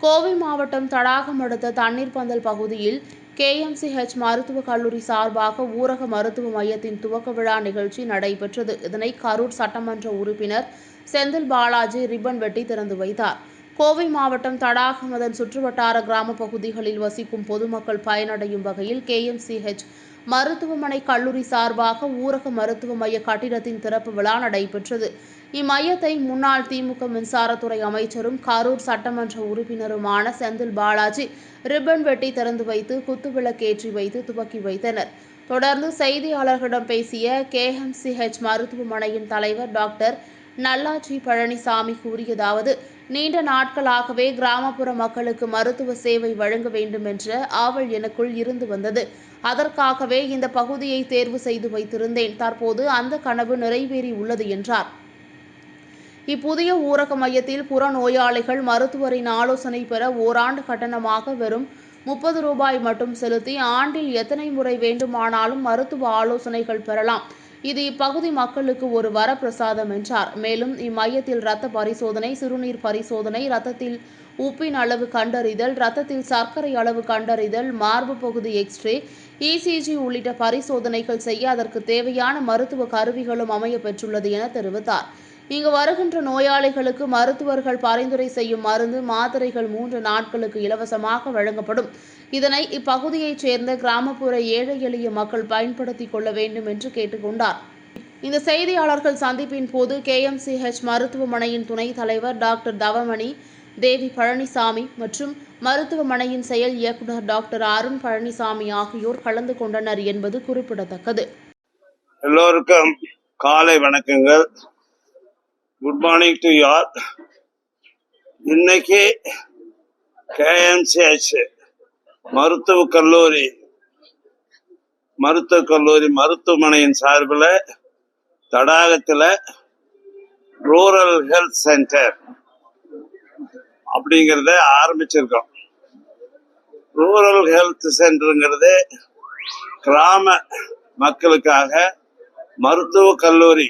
கோவை மாவட்டம் தடாகம் அடுத்த தண்ணீர் பந்தல் பகுதியில் கேஎம்சிஹெச் மருத்துவக் கல்லூரி சார்பாக ஊரக மருத்துவ மையத்தின் துவக்க விழா நிகழ்ச்சி நடைபெற்றது. இதனை கரூர் சட்டமன்ற உறுப்பினர் செந்தில் பாலாஜி ரிப்பன் வெட்டி திறந்து வைத்தார். கோவை மாவட்டம் தடாகம் அதன் சுற்றுவட்டார கிராம பகுதிகளில் வசிக்கும் பொதுமக்கள் பயனடையும் வகையில் கேஎம்சிஹெச் மருத்துவமனை கல்லூரி சார்பாக ஊரக மருத்துவ மைய கட்டிடத்தின் திறப்பு விழா நடைபெற்றது. இம்மையத்தை முன்னாள் திமுக மின்சாரத்துறை அமைச்சரும் கரூர் சட்டமன்ற உறுப்பினருமான செந்தில் பாலாஜி ரிப்பன் வெட்டி திறந்து வைத்து குத்துவிளக்கேற்றி வைத்து துவக்கி வைத்தனர். தொடர்ந்து செய்தியாளர்களிடம் பேசிய கேஎம்சிஹெச் மருத்துவமனையின் தலைவர் டாக்டர் நல்லாட்சி பழனிசாமி கூறியதாவது நீண்ட நாட்களாகவே கிராமப்புற மக்களுக்கு மருத்துவ சேவை வழங்க வேண்டும் என்ற ஆவல் எனக்குள் இருந்து வந்தது. அதற்காகவே இந்த பகுதியை தேர்வு செய்து வைத்திருந்தேன். தற்போது அந்த கனவு நிறைவேறி உள்ளது என்றார். இப்புதிய ஊரக மையத்தில் புறநோயாளிகள் மருத்துவரின் ஆலோசனை பெற ஓராண்டு கட்டணமாக வெறும் முப்பது ரூபாய் மட்டும் செலுத்தி ஆண்டில் எத்தனை முறை வேண்டுமானாலும் மருத்துவ ஆலோசனைகள் பெறலாம். இது இப்பகுதி மக்களுக்கு ஒரு வரப்பிரசாதம் என்றார். மேலும் இம்மையத்தில் இரத்த பரிசோதனை சிறுநீர் பரிசோதனை இரத்தத்தில் உப்பின் அளவு கண்டறிதல் இரத்தத்தில் சர்க்கரை அளவு கண்டறிதல் மார்பு பகுதி எக்ஸ்ரே இசிஜி உள்ளிட்ட பரிசோதனைகள் செய்ய அதற்கு தேவையான மருத்துவ கருவிகளும் அமைய பெற்றுள்ளது என தெரிவித்தார். இங்கு வருகின்ற நோயாளிகளுக்கு மருத்துவர்கள் பரிந்துரை செய்யும் மருந்து மாத்திரைகள் மூன்று நாட்களுக்கு இலவசமாக வழங்கப்படும். இதனை இப்பகுதியைச் சேர்ந்த கிராமப்புற ஏழை எளிய மக்கள் பயன்படுத்திக் கொள்ள வேண்டும் என்று கேட்டுக்கொண்டார். இந்த செய்தியாளர்கள் சந்திப்பின் போது கேஎம்சிஹெச் மருத்துவமனையின் துணைத் தலைவர் டாக்டர் தவமணி தேவி பழனிசாமி மற்றும் மருத்துவமனையின் செயல் இயக்குநர் டாக்டர் அருண் பழனிசாமி ஆகியோர் கலந்து கொண்டனர் என்பது குறிப்பிடத்தக்கது. எல்லோருக்கும் காலை வணக்கங்கள். குட் மார்னிங் டு யார் இன்னைக்கு கேஎம்சிஹெச் மருத்துவ கல்லூரி மருத்துவக் கல்லூரி மருத்துவமனையின் சார்பில் தடாகத்தில் ரூரல் ஹெல்த் சென்டர் அப்படிங்கிறத ஆரம்பிச்சிருக்கோம். ரூரல் ஹெல்த் சென்டருங்கிறது கிராம மக்களுக்காக மருத்துவ கல்லூரி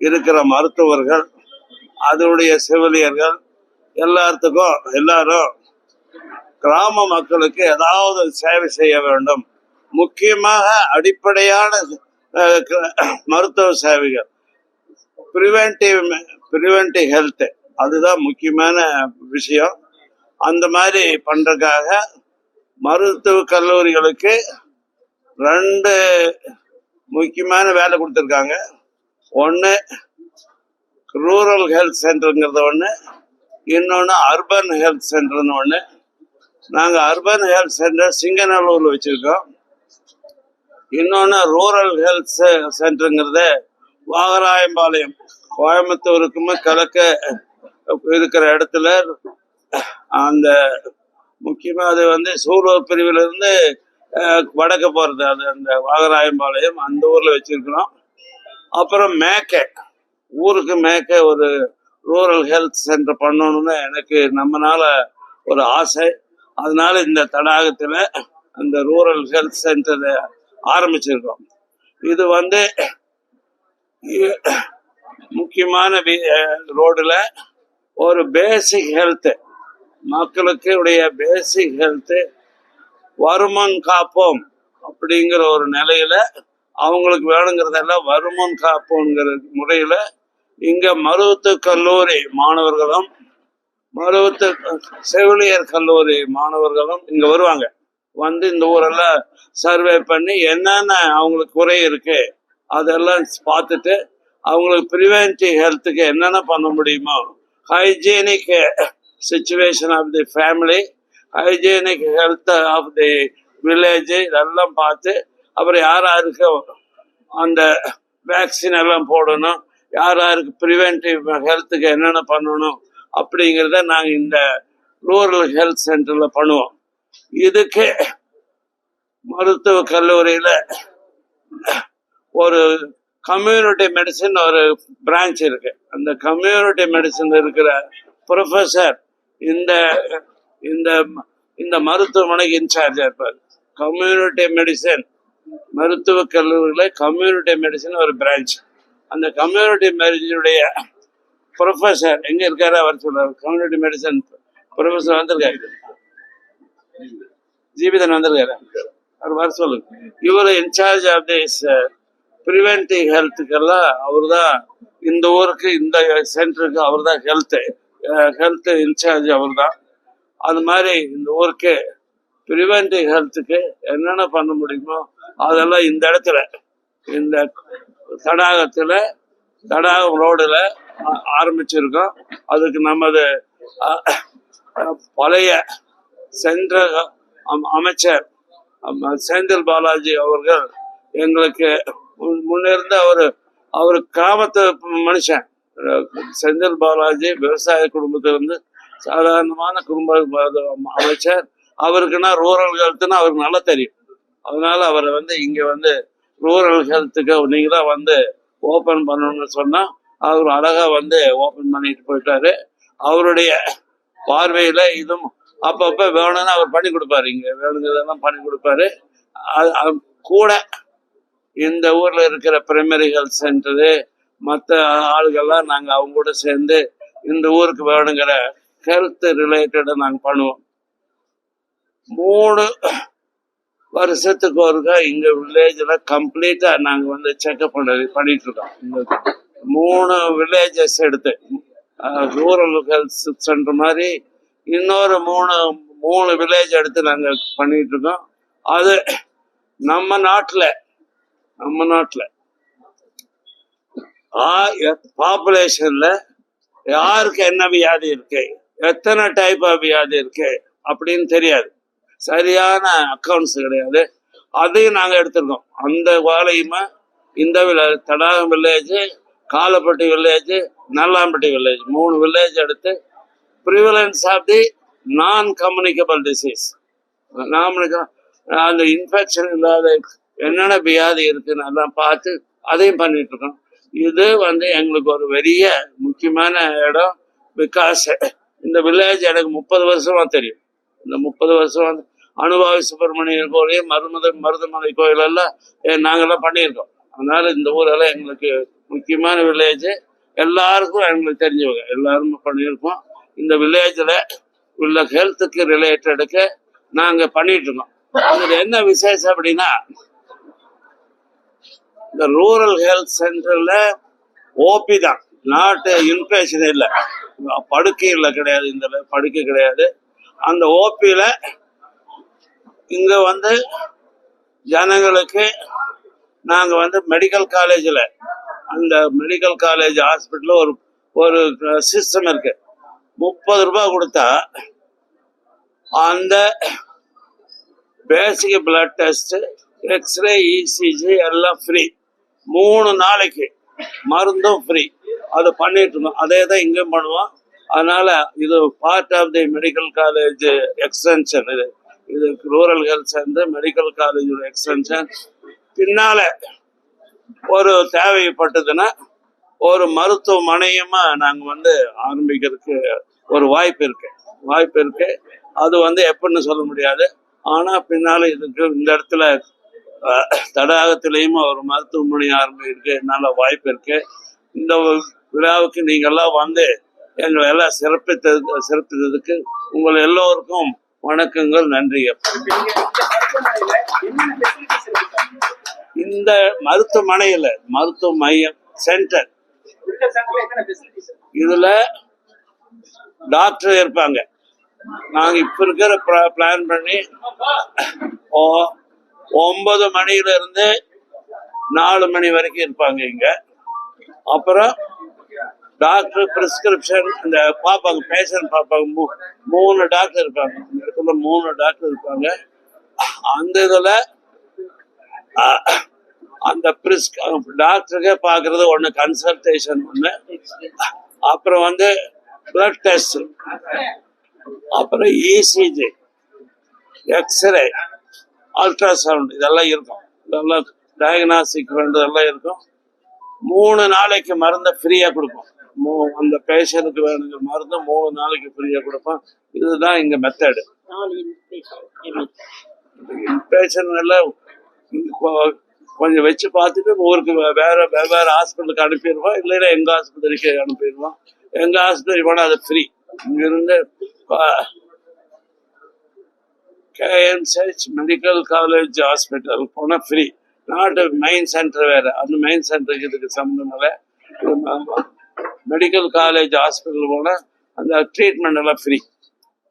இருக்கிற மருத்துவர்கள் அதனுடைய செவிலியர்கள் எல்லாத்துக்கும் எல்லாரும் கிராம மக்களுக்கு ஏதாவது சேவை செய்ய வேண்டும். முக்கியமாக அடிப்படையான மருத்துவ சேவைகள். ப்ரிவென்டிவ் ப்ரிவென்டிவ் ஹெல்த் அதுதான் முக்கியமான விஷயம். அந்த மாதிரி பண்றதுக்காக மருத்துவ கல்லூரிகளுக்கு ரெண்டு முக்கியமான வேலை கொடுத்துருக்காங்க. ஒன்று ரூரல் ஹெல்த் சென்டருங்கிறது ஒன்று இன்னொன்று அர்பன் ஹெல்த் சென்டர்னு ஒன்று நாங்கள் அர்பன் ஹெல்த் சென்டர் சிங்கநல்லூரில் வச்சுருக்கோம். இன்னொன்று ரூரல் ஹெல்த் சென்டருங்கிறத வாகராயம்பாளையம் கோயம்புத்தூருக்குமே கலக்க இருக்கிற இடத்துல அந்த முக்கியமாக அது வந்து சூலூர் பிரிவிலிருந்து வடக்கு போகிறது அது அந்த வாகராயம்பாளையம் அந்த ஊரில் வச்சுருக்கிறோம். அப்புறம் மேக்கை. ஊருக்கு மேக்க ஒரு ரூரல் ஹெல்த் சென்டர் பண்ணணும்னு எனக்கு நம்மனால ஒரு ஆசை. அதனால இந்த தடாகத்தில் அந்த ரூரல் ஹெல்த் சென்டரை ஆரம்பிச்சிருக்கோம். இது வந்து முக்கியமான ரோடில் ஒரு பேசிக் ஹெல்த்து மக்களுக்கு உடைய பேசிக் ஹெல்த்து வருமன் காப்போம் அப்படிங்கிற ஒரு நிலையில அவங்களுக்கு வேணுங்கிறதெல்லாம் வருமன் காப்போங்கிற முறையில இங்க மருவத்து கல்லூரி மாணவர்களும் மருவத்து செவிலியர் கல்லூரி மாணவர்களும் இங்க வருவாங்க. வந்து இந்த ஊரெல்லாம் சர்வே பண்ணி என்னென்ன அவங்களுக்கு குறை இருக்கு அதெல்லாம் பார்த்துட்டு அவங்களுக்கு ப்ரிவென்டிவ் ஹெல்த்துக்கு என்னென்ன பண்ண முடியுமோ hygienic situation of the family hygienic health of the village இதெல்லாம் பார்த்து அப்புறம் யார் யாருக்கு அந்த வேக்சின் எல்லாம் போடணும்? யார் யாருக்கு ப்ரிவென்டிவ் ஹெல்த்துக்கு என்னென்ன பண்ணணும்? அப்படிங்கிறத நாங்கள் இந்த ரூரல் ஹெல்த் சென்டரில் பண்ணுவோம். இதுக்கு மருத்துவ கல்லூரியில் ஒரு கம்யூனிட்டி மெடிசன் ஒரு பிரான்ச் இருக்கு. அந்த கம்யூனிட்டி மெடிசன் இருக்கிற ப்ரொஃபஸர் இந்த இந்த இந்த மருத்துவமனைக்கு இன்சார்ஜாக இருப்பார். கம்யூனிட்டி மெடிசன் மருத்துவ கல்லூரியில் கம்யூனிட்டி மெடிசன் ஒரு பிரான்ச் அந்த கம்யூனிட்டி மெடிசனுடைய ப்ரொஃபஸர் எங்க இருக்காரு? அவர் சொல்றாரு. கம்யூனிட்டி மெடிசன் ப்ரொஃபஸர் வந்திருக்காரு. ஜீவிதன் வந்திருக்காரு. அவர் வர சொல்லுங்க இவர் இன்சார்ஜ் ஆஃப் திஸ் ப்ரிவென்டிவ் ஹெல்த்துக்கெல்லாம் uh, அவர் தான் இந்த ஊருக்கு இந்த சென்டருக்கு அவர் தான் ஹெல்த்து ஹெல்த்து uh, இன்சார்ஜ் அவர் தான் அது மாதிரி இந்த ஊருக்கு ப்ரிவென்டிவ் ஹெல்த்துக்கு என்னென்ன பண்ண முடியுமோ அதெல்லாம் இந்த இடத்துல இந்த தடாகத்தில் தடாகம் ரோடில் ஆரம்பிச்சிருக்கோம். அதுக்கு நமது பழைய சென்ற அம்- அமைச்சர் செந்தில் பாலாஜி அவர்கள் எங்களுக்கு முன்- முன்னிருந்த அவர் அவர் கிராமத்து மனுஷன். செந்தில் பாலாஜி விவசாய குடும்பத்திலிருந்து சாதாரணமான குடும்ப அமைச்சர். அவருக்குன்னா ரூரல் ஹெல்த்னா அவருக்கு நல்லா தெரியும். அதனால அவரை வந்து இங்க வந்து ரூரல் ஹெல்த்துக்கு நீங்க தான் வந்து ஓபன் பண்ணணும்னு சொன்னா அவர் அழகா வந்து ஓபன் பண்ணிட்டு போயிட்டாரு. அவருடைய பார்வையில இதுவும் அப்பப்ப வேணும்னு அவர் பண்ணி கொடுப்பாரு. இங்க வேணுங்கிறதெல்லாம் பண்ணி கொடுப்பாரு. அது- கூட இந்த ஊர்ல இருக்கிற பிரைமரி ஹெல்த் சென்டரு மற்ற ஆளுகள்லாம் நாங்க அவங்க கூட சேர்ந்து இந்த ஊருக்கு வேணுங்கிற ஹெல்த் ரிலேட்டடா நாங்க பண்ணுவோம். மூணு வருஷத்துக்கு ஒருக்கா இங்க வில்லேஜ்ல கம்ப்ளீட்டா நாங்க வந்து செக்அப் பண்ண பண்ணிட்டு இருக்கோம். இந்த மூணு வில்லேஜஸ் எடுத்து ரூரல் ஹெல்த் சென்டர் மாதிரி இன்னொரு மூணு மூணு வில்லேஜ் எடுத்து நாங்க பண்ணிட்டு இருக்கோம். அது நம்ம நாட்டுல நம்ம நாட்டுல பாப்புலேஷன்ல யாருக்கு என்ன வியாதி இருக்கு? எத்தனை டைப் ஆஃப் வியாதி இருக்கு? அப்படின்னு தெரியாது. சரியான அக்கௌண்ட்ஸ் கிடையாது. அதையும் நாங்கள் எடுத்திருக்கோம். அந்த வேலையுமே இந்த Thadagam village Kalappatti village Nallampatti village மூணு வில்லேஜ் எடுத்து prevalence of the non communicable disease நாம் அந்த இன்ஃபெக்ஷன் இல்லாத என்னென்ன வியாதி இருக்குன்னு எல்லாம் பார்த்து அதையும் பண்ணிட்டு இருக்கோம். இது வந்து எங்களுக்கு ஒரு பெரிய முக்கியமான இடம் பிகாஸ் இந்த வில்லேஜ் எனக்கு முப்பது வருஷமா தெரியும். இந்த முப்பது வருஷம் வந்து அனுபவி சுப்பிரமணியர் கோயிலையும் மருமத மருதமலை கோயிலெல்லாம் நாங்கள்லாம் பண்ணியிருக்கோம். அதனால இந்த ஊரெல்லாம் எங்களுக்கு முக்கியமான வில்லேஜ். எல்லாருக்கும் எங்களுக்கு தெரிஞ்சவங்க. எல்லாரும் பண்ணியிருக்கோம். இந்த வில்லேஜில் உள்ள ஹெல்த்துக்கு ரிலேட்டடுக்கு நாங்கள் பண்ணிட்டு இருக்கோம் அதில் என்ன விசேஷம் அப்படின்னா இந்த ரூரல் ஹெல்த் சென்டரில் ஓபி தான். நாட்டு இன்பேஷன் இல்லை. படுக்கையில் கிடையாது இந்த படுக்கை கிடையாது. அந்த ஓபியில இங்க வந்து ஜனங்களுக்கு நாங்க வந்து மெடிக்கல் காலேஜில் அந்த மெடிக்கல் காலேஜ் ஹாஸ்பிட்டலில் ஒரு ஒரு சிஸ்டம் இருக்கு. முப்பது ரூபாய் கொடுத்தா அந்த basic blood test X ray ECG எல்லாம் ஃப்ரீ மூணு நாளைக்கு மருந்தும் ஃப்ரீ அதை பண்ணிட்டு இருந்தோம். அதே தான் இங்கேயும் பண்ணுவோம். அதனால இது part of the medical college extension இது இது ரூரல் ஹெல்த் சென்டர் மெடிக்கல் காலேஜோட எக்ஸ்டென்ஷன் பின்னால ஒரு தேவைப்பட்டதுன்னா ஒரு மருத்துவமனையுமா நாங்கள் வந்து ஆரம்பிக்கிறதுக்கு ஒரு வாய்ப்பு இருக்கு. வாய்ப்பு இருக்கு. அது வந்து எப்படின்னு சொல்ல முடியாது. ஆனால் பின்னால் இதுக்கு இந்த இடத்துல தடாகத்திலையும் ஒரு மருத்துவமனை ஆரம்பிக்கிறதுக்கு நல்ல வாய்ப்பு இருக்கு. இந்த விழாவுக்கு நீங்கள்லாம் வந்து எங்களை எல்லாம் சிறப்பித்தது சிறப்பித்ததுக்கு உங்கள் எல்லோருக்கும் வணக்கங்கள் நன்றிகள் இந்த மருத்துவமனையில் மருத்துவ மையம் சென்டர். இதுல டாக்டர் இருப்பாங்க. நாங்க இப்ப இருக்கிற பிளான் பண்ணி ஓ- ஒன்பது மணியிலிருந்து இருந்து நாலு மணி வரைக்கும் இருப்பாங்க இங்க. அப்புறம் டாக்டர் பிரிஸ்கிரிப்ஷன் இந்த பார்ப்பாங்க பேஷண்ட் பார்ப்பாங்க மூ- மூணு டாக்டர் இருப்பாங்க இந்த இடத்துல மூணு டாக்டர் இருப்பாங்க அந்த இதில் அந்த பிரிஸ்க் டாக்டருக்கே பார்க்கறது ஒன்று கன்சல்டேஷன் ஒன்று அப்புறம் வந்து பிளட் டெஸ்ட் அப்புறம் இசிஜி எக்ஸ்ரே அல்ட்ராசவுண்ட் இதெல்லாம் இருக்கும். இதெல்லாம் டயக்னாஸ்டிக் வேண்டதெல்லாம் இருக்கும். மூணு நாளைக்கு மருந்தை ஃப்ரீயாக கொடுப்போம் மூ அந்த பேஷனுக்கு வேணுங்கிற மருந்து மூணு நாளைக்கு ஃப்ரீயாக கொடுப்போம் இதுதான் எங்கள் மெத்தடு பேஷண்ட் எல்லாம் கொஞ்சம் வச்சு பார்த்துட்டு ஊருக்கு வேற வெவ்வேறு ஹாஸ்பிட்டலுக்கு அனுப்பிடுவோம். இல்லைன்னா எங்கள் ஹாஸ்பத்திரிக்கு அனுப்பிடுவோம். எங்கள் ஹாஸ்பத்திரி போனால் அது ஃப்ரீ இங்கிருந்து கேஎம்சிஹெச் மெடிக்கல் காலேஜ் ஹாஸ்பிட்டல் போனால் ஃப்ரீ நாட்டு மெயின் சென்டர் வேறு. அந்த மெயின் சென்டருக்கு இதுக்கு சம்மந்தம் இல்லை. மெடிக்கல் காலேஜ் ஹாஸ்பிட்டல் போனால் அந்த ட்ரீட்மெண்ட் எல்லாம் ஃப்ரீ